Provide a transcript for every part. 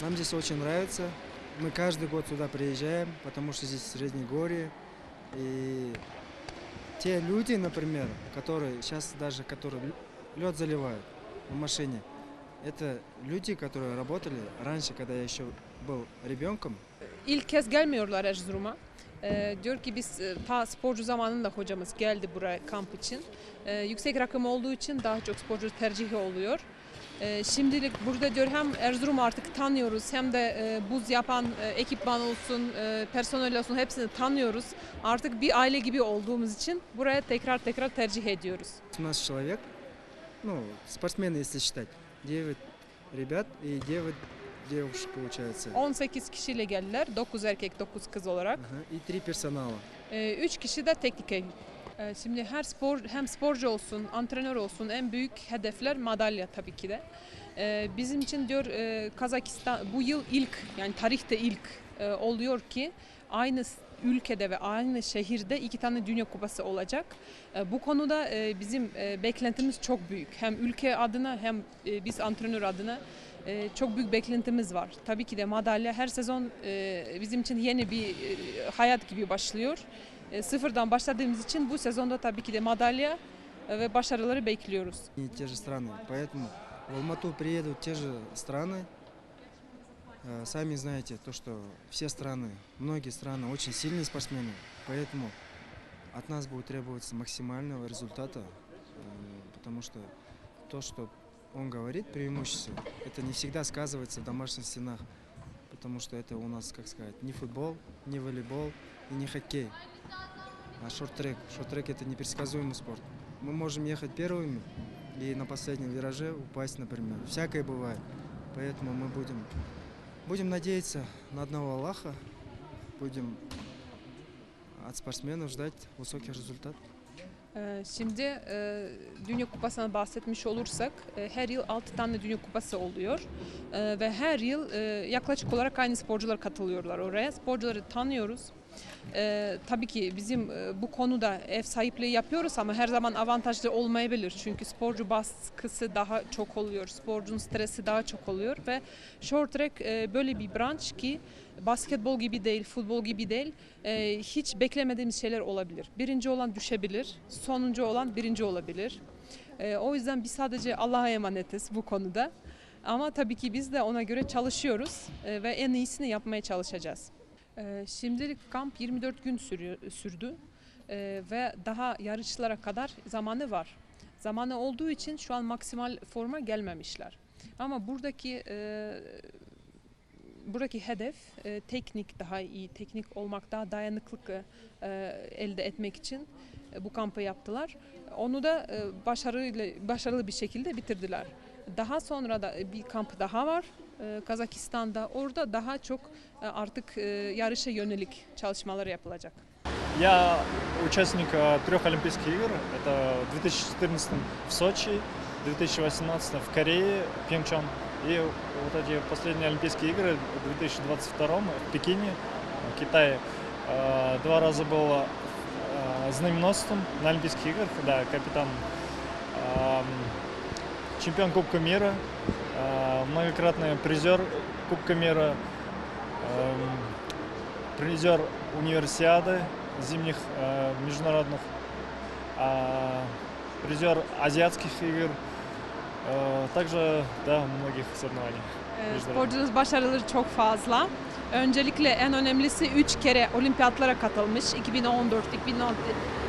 Нам здесь очень нравится. Мы каждый год сюда приезжаем, потому что здесь Среднегорье. И те люди, например, которые сейчас даже которые лед заливают в машине, это люди, которые работали раньше, когда я еще был rебенком. İlk kez gelmiyorlar Erzurum'a. Ee, diyor ki biz e, ta sporcu zamanında hocamız geldi buraya kamp için. Yüksek rakım olduğu için daha çok sporcu tercihi oluyor. Ee, şimdilik burada diyor hem Erzurum artık tanıyoruz hem de e, buz yapan e, ekipman olsun, e, personel olsun hepsini tanıyoruz. Artık bir aile gibi olduğumuz için buraya tekrar tekrar tercih ediyoruz. 18 человек, ну, спортсмены, если считать. 9 ребят и 9 девушек, получается. 18 kişiyle geldiler. 9 erkek, 9 kız olarak. Ага, И 3 персонала. Ee, üç kişi de teknik ekip. ee, Şimdi her spor hem sporcu olsun, antrenör olsun en büyük hedefler madalya tabii ki de. Ee, Bizim için diyor e, Kazakistan bu yıl ilk yani tarihte ilk e, oluyor ki aynı ülkede ve aynı şehirde iki tane Dünya Kupası olacak. E, Bu konuda e, bizim beklentimiz çok büyük. Hem ülke adına hem biz antrenör adına çok büyük beklentimiz var. Tabii ki de madalya her sezon bizim için yeni bir hayat gibi başlıyor. E, Sıfırdan başladığımız için bu sezonda tabii ki de madalya e, ve başarıları bekliyoruz. Те же страны. Поэтому в Алмату приедут те же страны. Э, Сами знаете, то, что все страны, многие страны очень сильные спортсмены. Поэтому от нас будет требоваться максимального результата. э, Потому что то, что он говорит, преимущество, это не всегда сказывается в домашних стенах. Потому что это у нас, как сказать, не футбол, не волейбол и не хоккей. А шорт-трек. Шорт-трек это непредсказуемый спорт. Мы можем ехать первыми и на последнем вираже упасть, например. Всякое бывает. Поэтому мы будем, будем надеяться на одного Аллаха, будем от спортсменов ждать высоких результатов. E, Şimdi e, Dünya Kupası'na bahsetmiş olursak e, her yıl 6 tane Dünya Kupası oluyor E, ve her yıl yaklaşık olarak aynı sporcular katılıyorlar oraya. Sporcuları tanıyoruz. E, tabii ki bizim e, bu konuda ev sahipliği yapıyoruz ama her zaman avantajlı olmayabilir. Çünkü sporcu baskısı daha çok oluyor, sporcunun stresi daha çok oluyor ve short track e, böyle bir branş ki basketbol gibi değil, futbol gibi değil. E, hiç beklemediğimiz şeyler olabilir. Birinci olan düşebilir, sonuncu olan birinci olabilir. E, o yüzden biz sadece Allah'a emanetiz bu konuda. Ama tabii ki biz de ona göre çalışıyoruz e, ve en iyisini yapmaya çalışacağız. E, şimdilik kamp 24 gün sürdü E, ve daha yarışlara kadar zamanı var. Zamanı olduğu için şu an maksimal forma gelmemişler. Ama buradaki e, buradaki hedef e, teknik daha iyi, teknik olmak daha dayanıklık e, elde etmek için bu kampı yaptılar. Onu da başarıyla başarılı bir şekilde bitirdiler. Daha sonra da bir kamp daha var Kazakistan'da. Orada daha çok e, artık e, yarışa yönelik çalışmalar yapılacak. Я участник э, трех Олимпийских игр. Это в 2014 в Сочи, в 2018 в Корее, Пьончан. И вот эти последние Олимпийские игры в 2022 в Пекине, в Китае. Э, Два раза был э, знаменосцем на Олимпийских играх, да, капитан, эм, чемпион Кубка мира, э, многократный призер Кубка мира, эм, призер универсиады зимних э, международных, а, призер азиатских игр, э, также да, многих соревнований. E, Bizler. sporcunuz başarıları çok fazla. Öncelikle en önemlisi 3 kere olimpiyatlara katılmış. 2014, 2016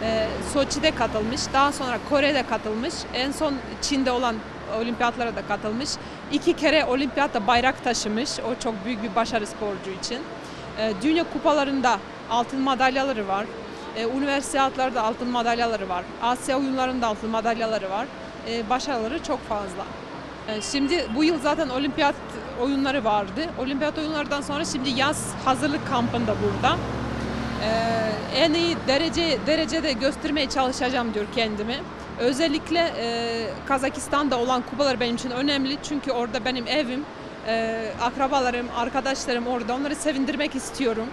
e, Soçi'de katılmış. Daha sonra Kore'de katılmış. En son Çin'de olan olimpiyatlara da katılmış. İki kere olimpiyatta bayrak taşımış. O çok büyük bir başarı sporcu için. E, dünya kupalarında altın madalyaları var. E, üniversitelarda altın madalyaları var. Asya oyunlarında altın madalyaları var. E, başarıları çok fazla. Şimdi bu yıl zaten olimpiyat oyunları vardı. Olimpiyat oyunlardan sonra şimdi yaz hazırlık kampında burada. E, en iyi derece derecede göstermeye çalışacağım diyor kendimi. Özellikle e, Kazakistan'da olan kupalar benim için önemli çünkü orada benim evim, e, akrabalarım, arkadaşlarım orada. Onları sevindirmek istiyorum.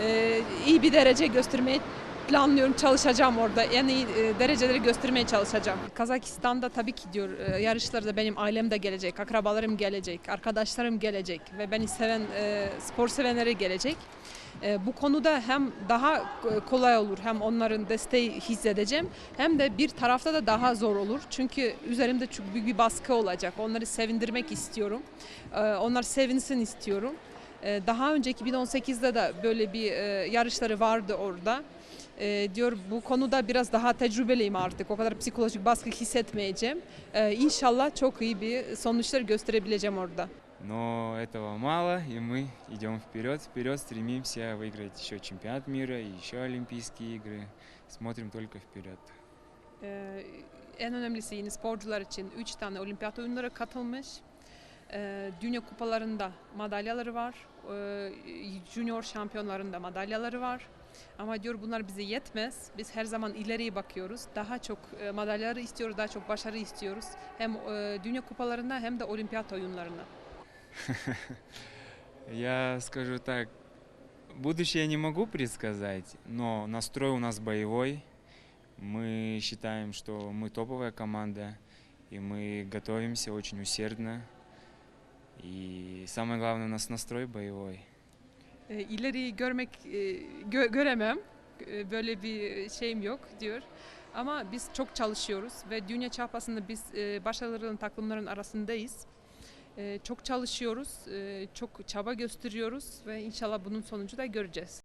E, iyi bir derece göstermeye planlıyorum, çalışacağım orada. En iyi e, dereceleri göstermeye çalışacağım. Kazakistan'da tabii ki diyor e, yarışlarda benim ailem de gelecek, akrabalarım gelecek, arkadaşlarım gelecek ve beni seven e, spor sevenleri gelecek. E, bu konuda hem daha kolay olur hem onların desteği hissedeceğim hem de bir tarafta da daha zor olur. Çünkü üzerimde çok büyük bir baskı olacak. Onları sevindirmek istiyorum. Onlar sevinsin istiyorum. Daha önceki 2018'de de böyle bir yarışları vardı orada E, diyor bu konuda biraz daha tecrübeliyim artık. O kadar psikolojik baskı hissetmeyeceğim. E, İnşallah çok iyi bir sonuçlar gösterebileceğim orada. Но этого мало, и мы идем вперед, вперед, стремимся выиграть еще чемпионат мира, и еще Олимпийские игры. Смотрим только вперед. Ee, en önemlisi yine sporcular için 3 tane olimpiyat oyunlara katılmış. Ee, dünya kupalarında madalyaları var. Ee, junior şampiyonlarında madalyaları var. Ama diyor bunlar bize yetmez. Biz her zaman ileriye bakıyoruz. Daha çok e, madalyaları istiyoruz, daha çok başarı istiyoruz. Hem e, dünya kupalarında hem de olimpiyat oyunlarında. Я скажу так, будущее я не могу предсказать, но настрой у нас боевой. Мы считаем, что мы топовая команда, и мы готовимся очень усердно. И самое главное, у нас настрой боевой. E, ileriyi görmek e, gö- göremem. E, böyle bir şeyim yok diyor. Ama biz çok çalışıyoruz ve dünya çapasında biz e, başarılı takımların arasındayız. E, çok çalışıyoruz, e, çok çaba gösteriyoruz ve inşallah bunun sonucu da göreceğiz.